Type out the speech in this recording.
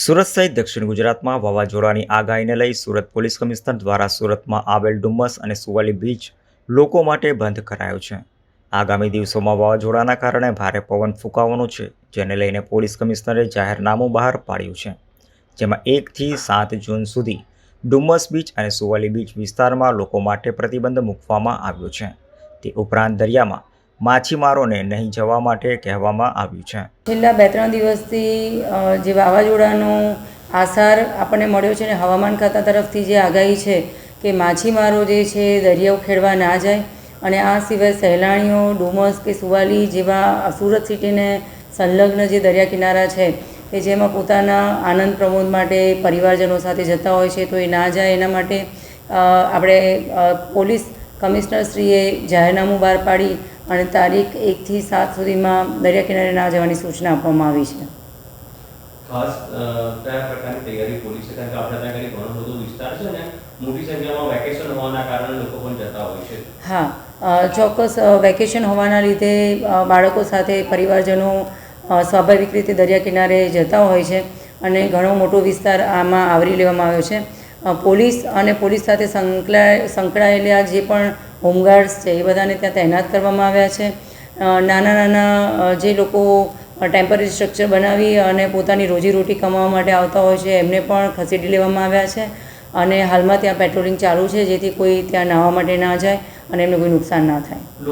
સુરત સહિત દક્ષિણ ગુજરાતમાં વાવાઝોડાની આગાહીને લઈ સુરત પોલીસ કમિશનર દ્વારા સુરતમાં આવેલ ડુમ્મસ અને સુવાલી બીચ લોકો માટે બંધ કરાયો છે. આગામી દિવસોમાં વાવાઝોડાના કારણે ભારે પવન ફૂંકાવાનો છે, જેને લઈને પોલીસ કમિશનરે જાહેરનામું બહાર પાડ્યું છે. જેમાં એકથી સાત જૂન સુધી ડુમ્મસ બીચ અને સુવાલી બીચ વિસ્તારમાં લોકો માટે પ્રતિબંધ મૂકવામાં આવ્યો છે. તે ઉપરાંત દરિયામાં માછીમારોને નહીં જવા માટે કહેવામાં આવ્યું છે. છેલ્લા બે ત્રણ દિવસથી જે વાવાઝોડાનો આસાર આપણને મળ્યો છે ને હવામાન ખાતા તરફથી જે આગાહી છે કે માછીમારો જે છે દરિયો ખેડવા ના જાય અને આ સિવાય સહેલાણીઓ, ડુમસ કે સુવાલી જેવા સુરત સિટીને સંલગ્ન જે દરિયા કિનારા છે કે જેમાં પોતાના આનંદ પ્રમોદ માટે પરિવારજનો સાથે જતા હોય છે તો એ ના જાય એના માટે આપણે પોલીસ કમિશનરશ્રીએ જાહેરનામું બહાર પાડી અને તારીખ એકથી સાત સુધીમાં દરિયા કિનારે ના જવાની સૂચના આપવામાં આવી છે. ખાસ કયા પ્રકારની તૈયારી પોલીસે કારણ કે આપણે ત્યાં આગળ ઘણો બધો વિસ્તાર છે ને મોટી સંખ્યામાં વેકેશન હોવાના કારણે લોકો પણ જતા હોય છે. હા ચોક્કસ વેકેશન હોવાના લીધે બાળકો સાથે પરિવારજનો સ્વાભાવિક રીતે દરિયા કિનારે જતા હોય છે અને ઘણો મોટો વિસ્તાર આમાં આવરી લેવામાં આવ્યો છે. પોલીસ અને પોલીસ સાથે સંકળાય સંકળાયેલા જે પણ હોમગાર્ડ્સ છે, એ બધાને ત્યાં તૈનાત કરવામાં આવ્યા છે. નાના નાના જે લોકો ટેમ્પરરી સ્ટ્રક્ચર બનાવી અને પોતાની રોજીરોટી કમાવા માટે આવતા હોય છે, એમને પણ ખસેડી લેવામાં આવ્યા છે. અને હાલમાં ત્યાં પેટ્રોલિંગ ચાલુ છે, જેથી કોઈ ત્યાં નાહવા માટે ના જાય અને એમને કોઈ નુકસાન ના થાય.